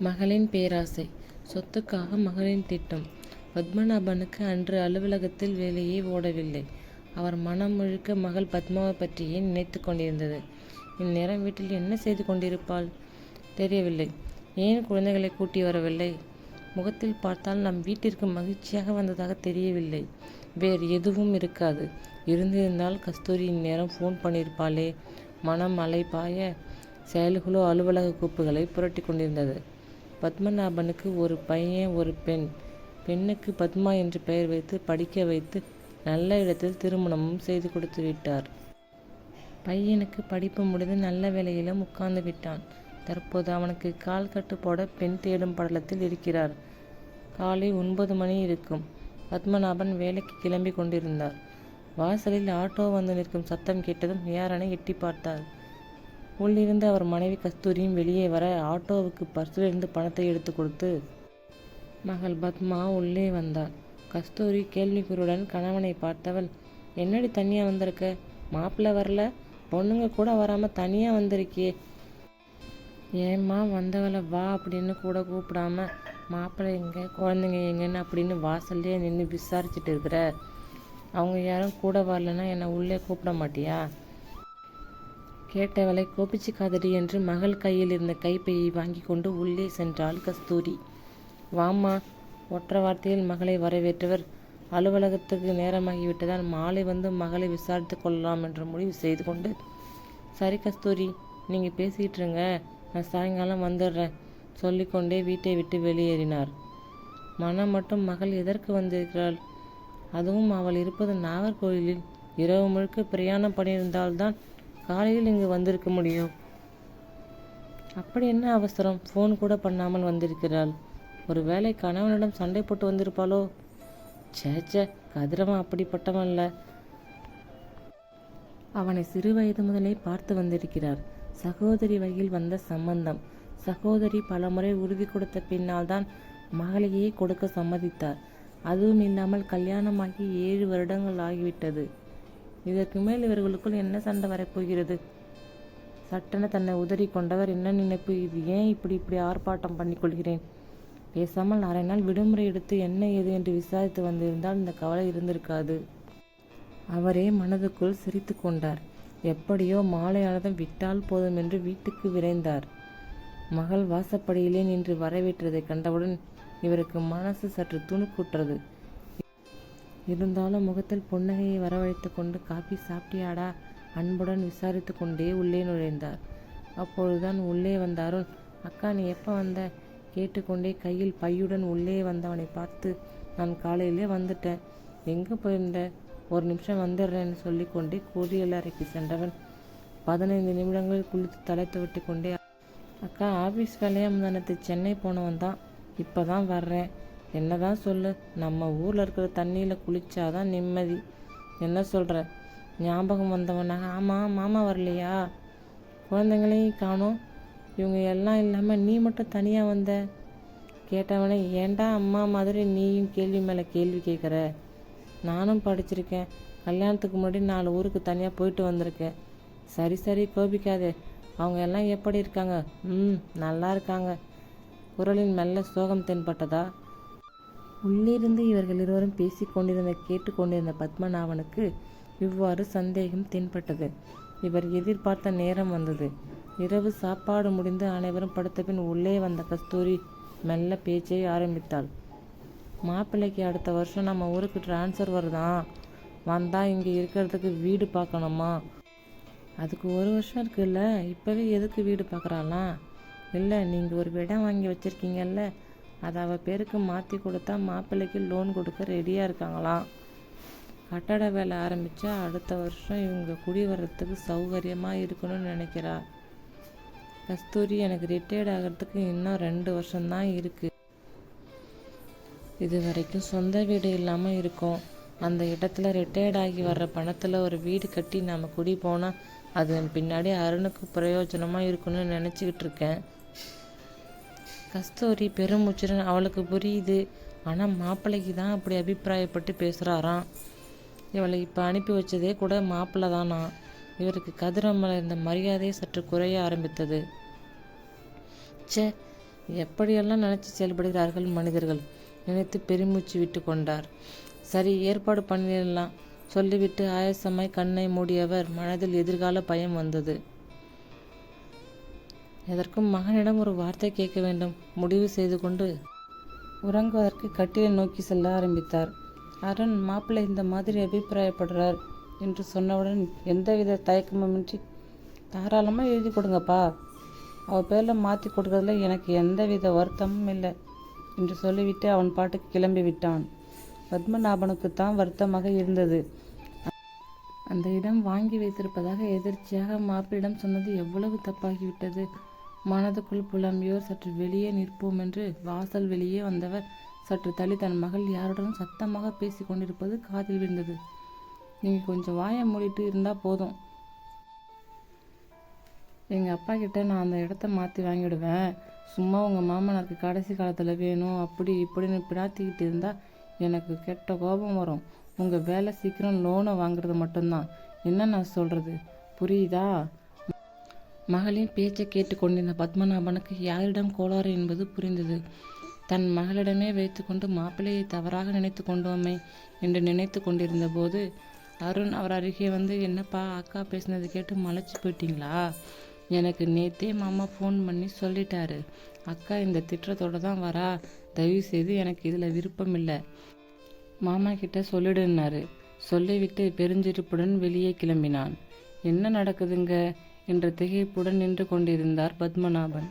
மகளின் பேராசை சொத்துக்காக மகளின் திட்டம் பத்மநாபனுக்கு அன்று அலுவலகத்தில் வேலையே ஓடவில்லை. அவர் மனம் முழுக்க மகள் பத்மாவை பற்றியே நினைத்துக் கொண்டிருந்தது. இந்நேரம் வீட்டில் என்ன செய்து கொண்டிருப்பாள்? தெரியவில்லை. ஏன் குழந்தைகளை கூட்டி வரவில்லை? முகத்தில் பார்த்தால் நம் வீட்டிற்கு மகிழ்ச்சியாக வந்ததாக தெரியவில்லை. வேறு எதுவும் இருக்காது. இருந்திருந்தால் கஸ்தூரி இந்நேரம் ஃபோன் பண்ணியிருப்பாளே. மனம் அலை பாய செயல்களோ அலுவலக கூப்புகளை புரட்டிக் கொண்டிருந்தது. பத்மநாபனுக்கு ஒரு பையன் ஒரு பெண். பெண்ணுக்கு பத்மா என்று பெயர் வைத்து படிக்க வைத்து நல்ல இடத்தில் திருமணமும் செய்து கொடுத்து விட்டார். பையனுக்கு படிப்பு முடிந்து நல்ல வேலையிலும் உட்கார்ந்து விட்டான். தற்போது அவனுக்கு கால் கட்டு போட பெண் தேடும் படலத்தில் இருக்கிறார். காலை ஒன்பது மணி இருக்கும். பத்மநாபன் வேலைக்கு கிளம்பி கொண்டிருந்தார். வாசலில் ஆட்டோ வந்து நிற்கும் சத்தம் கேட்டதும் யாரென எட்டி பார்த்தார். உள்ளிருந்து அவர் மனைவி கஸ்தூரியும் வெளியே வர ஆட்டோவுக்கு பர்சிலிருந்து பணத்தை எடுத்து கொடுத்து மகள் பத்மா உள்ளே வந்தாள். கஸ்தூரி கேள்விக்குறியுடன் கணவனை பார்த்தவள் என்னடி தனியா வந்திருக்க? மாப்பிள்ளை வரல? பொண்ணுங்க கூட வராம தனியா வந்திருக்கியே. ஏம்மா வந்தவள வா அப்படின்னு கூட கூப்பிடாம மாப்பிள்ளை எங்க குழந்தைங்க எங்கன்னு அப்படின்னு வாசல்லே நின்று விசாரிச்சுட்டு இருக்கிற. அவங்க யாரும் கூட வரலன்னா என்னை உள்ளே கூப்பிட மாட்டியா? கேட்டவளை கோபிச்சுக்காதடி என்று மகள் கையில் இருந்த கைப்பையை வாங்கி கொண்டு உள்ளே சென்றாள் கஸ்தூரி. வாம்மா. ஒற்ற வார்த்தையில் மகளை வரவேற்றவர் அலுவலகத்துக்கு நேரமாகிவிட்டதால் மாலை வந்து மகளை விசாரித்து கொள்ளலாம் என்று முடிவு செய்து கொண்டு சரி கஸ்தூரி நீங்க பேசிக்கிட்டு இருங்க நான் சாயங்காலம் வந்துடுறேன் சொல்லிக்கொண்டே வீட்டை விட்டு வெளியேறினார். மனம் மட்டும் மகள் எதற்கு வந்திருக்கிறாள்? அதுவும் அவள் இருப்பது நாகர்கோவிலில் இரவு முழுக்க பிரயாணம் பண்ணியிருந்தால்தான் காலையில் இங்கு வந்திருக்க முடியும். அப்படி என்ன அவசரம் போன் கூட பண்ணாமல் வந்திருக்கிறாள். ஒருவேளை கணவனிடம் சண்டை போட்டு வந்திருப்பாளோ? ச்சே ச்சே கதிரவன் அப்படிப்பட்டவன் அல்ல. அவனை சிறுவயது முதலே பார்த்து வந்திருக்கிறார். சகோதரி வகையில் வந்த சம்பந்தம். சகோதரி பலமுறை உறுதி கொடுத்த பின்னால் தான் மகளையே கொடுக்க சம்மதித்தார். அதுவும் இல்லாமல் கல்யாணமாகி ஏழு வருடங்கள் ஆகிவிட்டது. இதற்கு மேல் இவர்களுக்குள் என்ன சண்டை வரப்போகிறது? சட்டென தன்னை உதறி கொண்டவர் என்ன நினைப்பு இது ஏன் இப்படி இப்படி ஆர்ப்பாட்டம் பண்ணிக் கொள்கிறேன்? பேசாமல் அரை நாள் விடுமுறை எடுத்து என்ன ஏது என்று விசாரித்து வந்திருந்தால் இந்த கவலை இருந்திருக்காது. அவரே மனதுக்குள் சிரித்து கொண்டார். எப்படியோ மாலையானதும் விட்டால் போதும் என்று வீட்டுக்கு விரைந்தார். மகள் வாசப்படியிலே நின்று வரவேற்றதைக் கண்டவுடன் இவருக்கு மனசு சற்று துணுக்குற்றது. இருந்தாலும் முகத்தில் புன்னகையை வரவழைத்து கொண்டு காப்பி சாப்பிட்டியாடா? அன்புடன் விசாரித்து கொண்டே உள்ளே நுழைந்தார். அப்பொழுதுதான் உள்ளே வந்த அருண் அக்கா நீ எப்போ வந்த? கேட்டுக்கொண்டே கையில் பையுடன் உள்ளே வந்தவனை பார்த்து நான் காலையிலே வந்துட்டேன். எங்கே போயிருந்த? ஒரு நிமிஷம் வந்துடுறேன்னு சொல்லிக்கொண்டே அறைக்கு சென்றவன் பதினைந்து நிமிடங்கள் குளித்து தலை விட்டு கொண்டே அக்கா ஆஃபீஸ் வேலையாக முந்தானத்து சென்னை இப்போ தான் வர்றேன். என்னதான் சொல்லு நம்ம ஊரில் இருக்கிற தண்ணியில் குளிச்சாதான் நிம்மதி. என்ன சொல்கிற ஞாபகம் வந்தவனாக ஆமாம் மாமா வரலையா? குழந்தைங்களையும் காணும் இவங்க எல்லாம் இல்லாமல் நீ மட்டும் தனியாக வந்த? கேட்டவனே ஏண்டா அம்மா மாதிரி நீயும் கேள்வி மேலே கேள்வி கேட்குற நானும் படிச்சிருக்கேன். கல்யாணத்துக்கு முன்னாடி நாலு ஊருக்கு தனியாக போயிட்டு வந்திருக்கேன். சரி சரி கோபிக்காதே. அவங்க எல்லாம் எப்படி இருக்காங்க? ம் நல்லா இருக்காங்க. குரலின் மெல்ல சோகம் தென்பட்டதா? உள்ளிருந்து இவர்கள் இருவரும் பேசிக்கொண்டிருந்த கேட்டுக்கொண்டிருந்த பத்மநாபனுக்கு இவ்வாறு சந்தேகம் தென்பட்டது. இவர் எதிர்பார்த்த நேரம் வந்தது. இரவு சாப்பாடு முடிந்து அனைவரும் படுத்தபின் உள்ளே வந்த கஸ்தூரி மெல்ல பேச்சை ஆரம்பித்தாள். மாப்பிள்ளைக்கு அடுத்த வருஷம் நம்ம ஊருக்கு டிரான்ஸ்ஃபர் வருதாம். வந்தால் இங்கே இருக்கிறதுக்கு வீடு பார்க்கணுமா? அதுக்கு ஒரு வருஷம் இருக்குல்ல. இப்போவே எதுக்கு வீடு பார்க்குறாளாம் இல்லை நீங்கள் ஒரு இடம் வாங்கி வச்சுருக்கீங்கல்ல அதை அவள் பேருக்கு மாற்றி கொடுத்தா மாப்பிள்ளைக்கு லோன் கொடுக்க ரெடியாக இருக்காங்களாம். கட்டட வேலை ஆரம்பித்தா அடுத்த வருஷம் இவங்க குடி வர்றதுக்கு சௌகரியமாக இருக்கணும்னு நினைக்கிறா. கஸ்தூரி எனக்கு ரிட்டையர்ட் ஆகிறதுக்கு இன்னும் ரெண்டு வருஷம்தான் இது வரைக்கும் சொந்த வீடு இல்லாமல் இருக்கோம். அந்த இடத்துல ரிட்டையர்ட் ஆகி வர்ற பணத்தில் ஒரு வீடு கட்டி நம்ம குடி போனால் அது பின்னாடி அருணுக்கு பிரயோஜனமாக இருக்கணும்னு நினச்சிக்கிட்டு இருக்கேன். கஸ்தூரி பெருமூச்சுடன் அவளுக்கு புரியுது. ஆனால் மாப்பிள்ளைக்கு தான் அப்படி அபிப்பிராயப்பட்டு பேசுகிறாராம் இவளை இப்போ அனுப்பி வச்சதே கூட மாப்பிள்ளை தானா? இவருக்கு கதிரம்மல இருந்த மரியாதை சற்று குறைய ஆரம்பித்தது. சே எப்படியெல்லாம் நினைச்சு செயல்படுகிறார்கள் மனிதர்கள்? நினைத்து பெருமூச்சு விட்டு கொண்டார். சரி ஏற்பாடு பண்ணிடலாம். சொல்லிவிட்டு ஆயசமாய் கண்ணை மூடியவர் மனதில் எதிர்கால பயம் வந்தது. எதற்கும் மகனிடம் ஒரு வார்த்தை கேட்க வேண்டும். முடிவு செய்து கொண்டு உறங்குவதற்கு கட்டிலை நோக்கி செல்ல ஆரம்பித்தார். அருண் மாப்பிள்ளை இந்த மாதிரி அபிப்பிராயப்படுறார் என்று சொன்னவுடன் எந்தவித தயக்கமுமின்றி தாராளமாக எழுதி கொடுங்கப்பா. அவள் பேரில் மாற்றி கொடுக்கறதுல எனக்கு எந்தவித வருத்தமும் இல்லை என்று சொல்லிவிட்டு அவன் பாட்டுக்கு கிளம்பி விட்டான். பத்மநாபனுக்கு தான் வருத்தமாக இருந்தது. அந்த இடம் வாங்கி வைத்திருப்பதாக எதிர்ச்சியாக மாப்பிளிடம் சொன்னது எவ்வளவு தப்பாகிவிட்டது. மனதுக்குள் புலம்பியோர் சற்று வெளியே நிற்போம் என்று வாசல் வெளியே வந்தவர் சற்று தள்ளி தன் மகள் யாருடனும் சத்தமாக பேசி கொண்டிருப்பது காதில் விழுந்தது. நீங்கள் கொஞ்சம் வாயை மூடிட்டு இருந்தால் போதும். எங்கள் அப்பா கிட்ட நான் அந்த இடத்த மாற்றி வாங்கிடுவேன். சும்மா உங்கள் மாமனாருக்கு கடைசி காலத்தில் வேணும். அப்படி இப்படின்னு பிடாத்திக்கிட்டு இருந்தால் எனக்கு கெட்ட கோபம் வரும். உங்கள் வேலை சீக்கிரம் லோனை வாங்குறது மட்டும்தான். என்ன நான் சொல்கிறது புரியுதா? மகளின் பேச்சை கேட்டுக்கொண்டிருந்த பத்மநாபனுக்கு யாரிடம் கோளாறு என்பது புரிந்தது. தன் மகளிடமே வைத்துக்கொண்டு மாப்பிள்ளையை தவறாக நினைத்து கொண்டோமே என்று நினைத்து கொண்டிருந்த போது அருண் அவர் அருகே வந்து என்னப்பா அக்கா பேசினது கேட்டு மலைச்சு போயிட்டீங்களா? எனக்கு நேத்தே மாமா ஃபோன் பண்ணி சொல்லிட்டாரு. அக்கா இந்த திட்டத்தோட தான் வரா. தயவு செய்து எனக்கு இதில் விருப்பம் இல்லை. மாமா கிட்ட சொல்லிடுனாரு சொல்லிவிட்டு பெருஞ்சிருப்புடன் வெளியே கிளம்பினான். என்ன நடக்குதுங்க? என்ற திகைப்புடன் நின்று கொண்டிருந்தார் பத்மநாபன்.